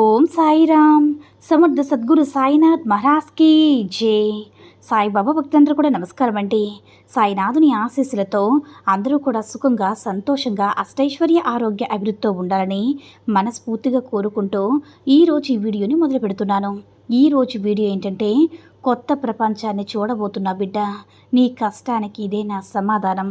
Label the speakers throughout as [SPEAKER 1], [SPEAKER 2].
[SPEAKER 1] ఓం సాయిరామ్. సమర్థ సద్గురు సాయినాథ్ మహారాజ్కి జై. సాయిబాబా భక్తులందరూ కూడా నమస్కారం అండి. సాయినాథుని ఆశీస్సులతో అందరూ కూడా సుఖంగా సంతోషంగా అష్టైశ్వర్య ఆరోగ్య అభివృద్ధితో ఉండాలని మనస్ఫూర్తిగా కోరుకుంటూ ఈరోజు ఈ వీడియోని మొదలు పెడుతున్నాను. ఈరోజు వీడియో ఏంటంటే కొత్త ప్రపంచాన్ని చూడబోతున్నా బిడ్డ. నీ కష్టానికి ఇదే నా సమాధానం.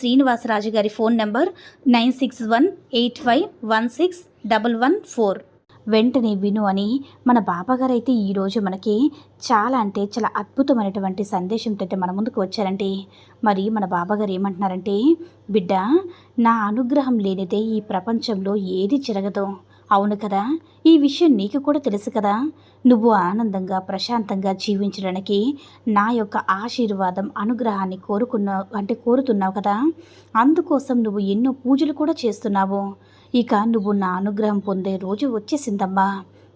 [SPEAKER 1] శ్రీనివాసరాజు గారి phone number nine six one eight five one six double one four. వెంటనే విను అని మన బాబాగారు అయితే ఈరోజు మనకి చాలా అంటే చాలా అద్భుతమైనటువంటి సందేశంతో అయితే మన ముందుకు వచ్చారంటే మరి మన బాబాగారు ఏమంటున్నారంటే బిడ్డ నా అనుగ్రహం లేనిదే ఈ ప్రపంచంలో ఏది జరగదు. అవును కదా? ఈ విషయం నీకు కూడా తెలుసు కదా? నువ్వు ఆనందంగా ప్రశాంతంగా జీవించడానికి నా యొక్క ఆశీర్వాదం అనుగ్రహాన్ని కోరుకున్నావు అంటే కోరుతున్నావు కదా? అందుకోసం నువ్వు ఎన్నో పూజలు కూడా చేస్తున్నావు. ఇక నువ్వు నా అనుగ్రహం పొందే రోజు వచ్చేసిందమ్మా.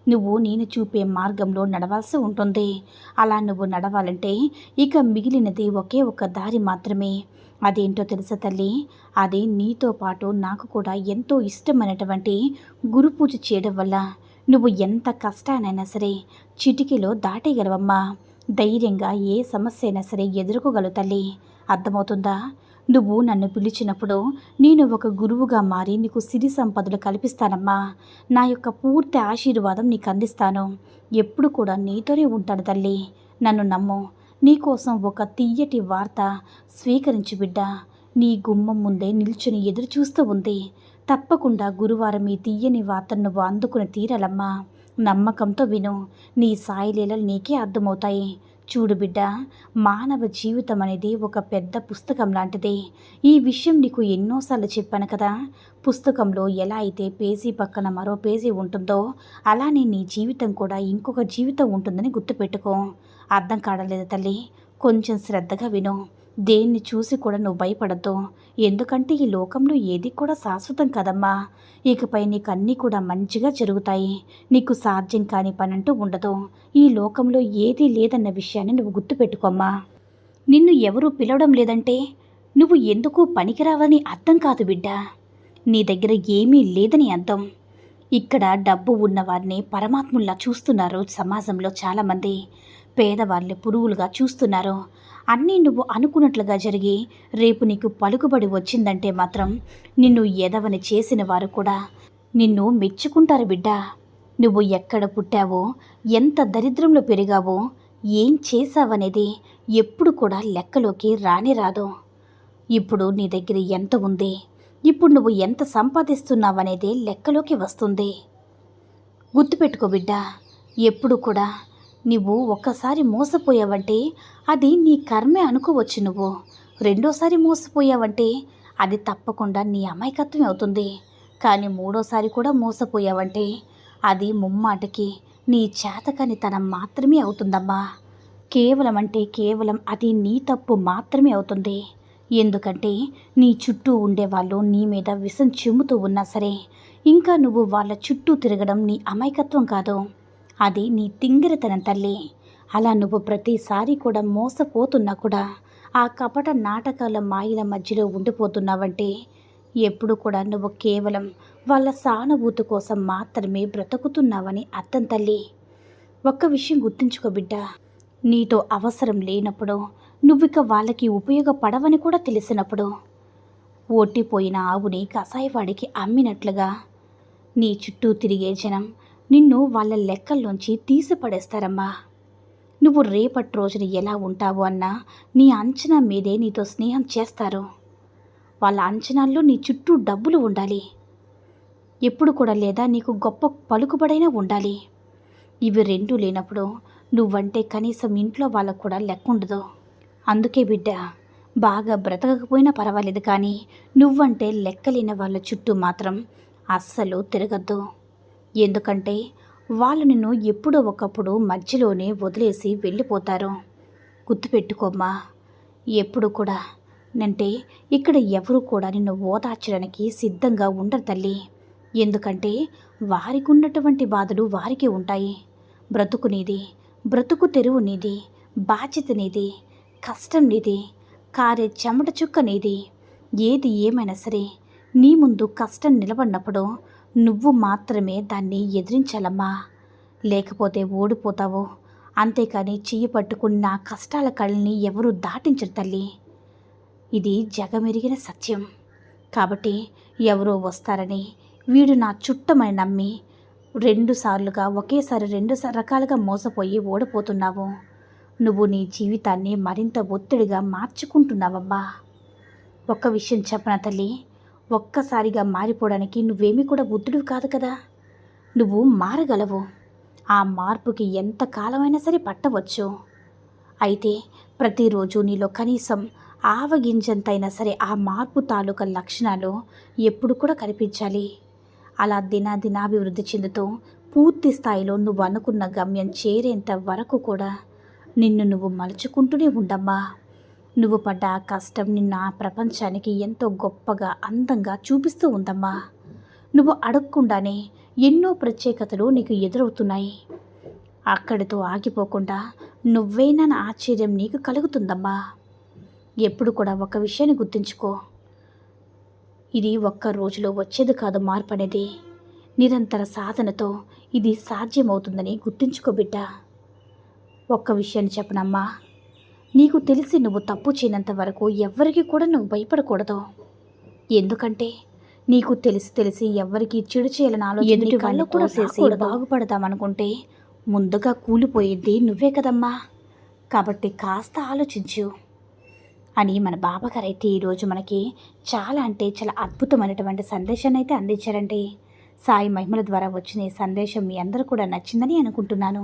[SPEAKER 1] నువ్వు నేను చూపే మార్గంలో నడవాల్సి ఉంటుంది. అలా నువ్వు నడవాలంటే ఇక మిగిలినది ఒకే ఒక దారి మాత్రమే. అదేంటో తెలుసా తల్లి? అది నీతో పాటు నాకు కూడా ఎంతో ఇష్టమైనటువంటి గురు పూజ చేయడం వల్ల. నువ్వు ఎంత కష్టానైనా సరే చిటికీలో దాటేయగలవమ్మా. ధైర్యంగా ఏ సమస్య అయినా సరే ఎదుర్కోగలవు తల్లి. అర్థమవుతుందా? నువ్వు నన్ను పిలిచినప్పుడు నేను ఒక గురువుగా మారి నీకు సిరి సంపదలు కల్పిస్తానమ్మా. నా యొక్క పూర్తి ఆశీర్వాదం నీకు అందిస్తాను. ఎప్పుడు కూడా నీతోనే ఉంటాను తల్లి. నన్ను నమ్ము. నీకోసం ఒక తీయటి వార్త స్వీకరించి బిడ్డ. నీ గుమ్మం ముందే నిల్చుని ఎదురు చూస్తూ ఉంది. తప్పకుండా గురువారం ఈ తీయని వార్తను నువ్వు అందుకుని తీరాలమ్మా. నమ్మకంతో విను. నీ సాయిలీలలు నీకే అర్థమవుతాయి. చూడు బిడ్డ మానవ జీవితం అనేది ఒక పెద్ద పుస్తకం లాంటిది. ఈ విషయం నీకు ఎన్నోసార్లు చెప్పాను కదా. పుస్తకంలో ఎలా అయితే పేజీ పక్కన మరో పేజీ ఉంటుందో అలానే నీ జీవితం కూడా ఇంకొక జీవితం ఉంటుందని గుర్తుపెట్టుకో. అర్థం కాడలేదు తల్లి. కొంచెం శ్రద్ధగా విను. దేన్ని చూసి కూడా నువ్వు భయపడద్దు. ఎందుకంటే ఈ లోకంలో ఏది కూడా శాశ్వతం కదమ్మా. ఇకపై నీకు అన్నీ కూడా మంచిగా జరుగుతాయి. నీకు సాధ్యం కాని పనంటూ ఉండదు. ఈ లోకంలో ఏదీ లేదన్న విషయాన్ని నువ్వు గుర్తుపెట్టుకోమ్మా. నిన్ను ఎవరూ పిలవడం లేదంటే నువ్వు ఎందుకు పనికిరావని అర్థం కాదు బిడ్డ. నీ దగ్గర ఏమీ లేదని అర్థం. ఇక్కడ డబ్బు ఉన్నవారిని పరమాత్ముల్లా చూస్తున్నారు సమాజంలో చాలామంది. పేదవాళ్ళని పురుగులుగా చూస్తున్నారు. అన్నీ నువ్వు అనుకున్నట్లుగా జరిగి రేపు నీకు పలుకుబడి వచ్చిందంటే మాత్రం నిన్ను ఎదవని చేసిన వారు కూడా నిన్ను మెచ్చుకుంటారు బిడ్డ. నువ్వు ఎక్కడ పుట్టావో ఎంత దరిద్రంలో పెరిగావో ఏం చేశావనేది ఎప్పుడు కూడా లెక్కలోకి రాని రాదు. ఇప్పుడు నీ దగ్గర ఎంత ఉంది? ఇప్పుడు నువ్వు ఎంత సంపాదిస్తున్నావనేది లెక్కలోకి వస్తుంది. గుర్తుపెట్టుకో బిడ్డ ఎప్పుడు కూడా నువ్వు ఒక్కసారి మోసపోయావంటే అది నీ కర్మే అనుకోవచ్చు నువ్వు. రెండోసారి మోసపోయావంటే అది తప్పకుండా నీ అమాయకత్వం అవుతుంది. కానీ మూడోసారి కూడా మోసపోయావంటే అది ముమ్మాటకి నీ చేతకనితనం మాత్రమే అవుతుందమ్మా. కేవలం అంటే కేవలం అది నీ తప్పు మాత్రమే అవుతుంది. ఎందుకంటే నీ చుట్టూ ఉండేవాళ్ళు నీ మీద విషం చిమ్ముతూ ఉన్నా సరే ఇంకా నువ్వు వాళ్ళ చుట్టూ తిరగడం నీ అమాయకత్వం కాదు. అది నీ తింగిరతనం తల్లి. అలా నువ్వు ప్రతిసారి కూడా మోసపోతున్నా కూడా ఆ కపట నాటకాల మాయల మధ్యలో ఉండిపోతున్నావంటే ఎప్పుడు కూడా నువ్వు కేవలం వాళ్ళ సానుభూతి కోసం మాత్రమే బ్రతుకుతున్నావని అర్థం తల్లి. ఒక్క విషయం గుర్తుంచుకో బిడ్డ నీతో అవసరం లేనప్పుడు నువ్విక వాళ్ళకి ఉపయోగపడవని కూడా తెలిసినప్పుడు ఓటిపోయిన ఆవుని కసాయివాడికి అమ్మినట్లుగా నీ చుట్టూ తిరిగే జనం నిన్ను వాళ్ళ లెక్కల్లోంచి తీసిపడేస్తారమ్మా. నువ్వు రేపటి రోజున ఎలా ఉంటావు అన్నా నీ అంచనా మీదే నీతో స్నేహం చేస్తారు. వాళ్ళ అంచనాల్లో నీ చుట్టూ డబ్బులు ఉండాలి. ఎప్పుడు కూడా లేదా నీకు గొప్ప పలుకుబడైనా ఉండాలి. ఇవి రెండూ లేనప్పుడు నువ్వంటే కనీసం ఇంట్లో వాళ్ళకు కూడా లెక్క ఉండదు అందుకే బిడ్డ బాగా బ్రతకకపోయినా పర్వాలేదు కానీ నువ్వంటే లెక్కలేని వాళ్ళ చుట్టూ మాత్రం అస్సలు తిరగద్దు. ఎందుకంటే వాళ్ళు నిన్ను ఎప్పుడో ఒకప్పుడు మధ్యలోనే వదిలేసి వెళ్ళిపోతారు. గుర్తుపెట్టుకోమ్మా ఎప్పుడు కూడా అంటే ఇక్కడ ఎవరు కూడా నిన్ను ఓదార్చడానికి సిద్ధంగా ఉండరు తల్లి. ఎందుకంటే వారికి ఉన్నటువంటి బాధలు వారికి ఉంటాయి. బ్రతుకు నీది బ్రతుకు తెరువు నీది బాధ్యత నీది కష్టం నీది కారే చెమట చుక్క నీది. ఏది ఏమైనా సరే నీ ముందు కష్టం నిలబడినప్పుడు నువ్వు మాత్రమే దాన్ని ఎదిరించాలమ్మా. లేకపోతే ఓడిపోతావు. అంతేకాని చెయ్యి పట్టుకున్న కష్టాల కళ్ళని ఎవరు దాటించరు తల్లి. ఇది జగమెరిగిన సత్యం. కాబట్టి ఎవరో వస్తారని వీడు నా చుట్టమని నమ్మి రెండుసార్లుగా ఒకేసారి రెండు స- రకాలుగా మోసపోయి ఓడిపోతున్నావు. నువ్వు నీ జీవితాన్ని మరింత ఒత్తిడిగా మార్చుకుంటున్నావమ్మా. ఒక్క విషయం చెప్పన తల్లి? ఒక్కసారిగా మారిపోవడానికి నువ్వేమీ కూడా బుద్ధుడు కాదు కదా. నువ్వు మారగలవు. ఆ మార్పుకి ఎంత కాలమైనా సరే పట్టవచ్చు. అయితే ప్రతిరోజు నీలో కనీసం ఆవగింజంతైనా సరే ఆ మార్పు తాలూకా లక్షణాలు ఎప్పుడు కూడా కనిపించాలి. అలా దినాదినాభివృద్ధి చెందుతూ పూర్తి స్థాయిలో నువ్వు అనుకున్న గమ్యం చేరేంత వరకు కూడా నిన్ను నువ్వు మలుచుకుంటూనే ఉండమ్మా. నువ్వు పడ్డ ఆ కష్టం నిన్న ప్రపంచానికి ఎంతో గొప్పగా అందంగా చూపిస్తూ ఉందమ్మా. నువ్వు అడగకుండానే ఎన్నో ప్రత్యేకతలు నీకు ఎదురవుతున్నాయి. అక్కడితో ఆగిపోకుండా నువ్వేనా ఆశ్చర్యం నీకు కలుగుతుందమ్మా. ఎప్పుడు కూడా ఒక విషయాన్ని గుర్తుంచుకో. ఇది ఒక్క రోజులో వచ్చేది కాదు మార్పు అనేది. నిరంతర సాధనతో ఇది సాధ్యమవుతుందని గుర్తుంచుకో బిడ్డ. ఒక్క విషయాన్ని చెప్పనమ్మా. నీకు తెలిసి నువ్వు తప్పు చేయనంత వరకు ఎవ్వరికి కూడా నువ్వు భయపడకూడదు. ఎందుకంటే నీకు తెలిసి తెలిసి ఎవ్వరికి చెడు చేయాలని ఆలోచన కూడా చేసి. బాగుపడదామనుకుంటే ముందుగా కూలిపోయేది నువ్వే కదమ్మా. కాబట్టి కాస్త ఆలోచించు అని మన బాబాగారు అయితే ఈరోజు మనకి చాలా అంటే చాలా అద్భుతమైనటువంటి సందేశాన్ని అయితే అందించారండి సాయి మహిమల ద్వారా వచ్చిన ఈ సందేశం మీ అందరూ కూడా నచ్చిందని అనుకుంటున్నాను.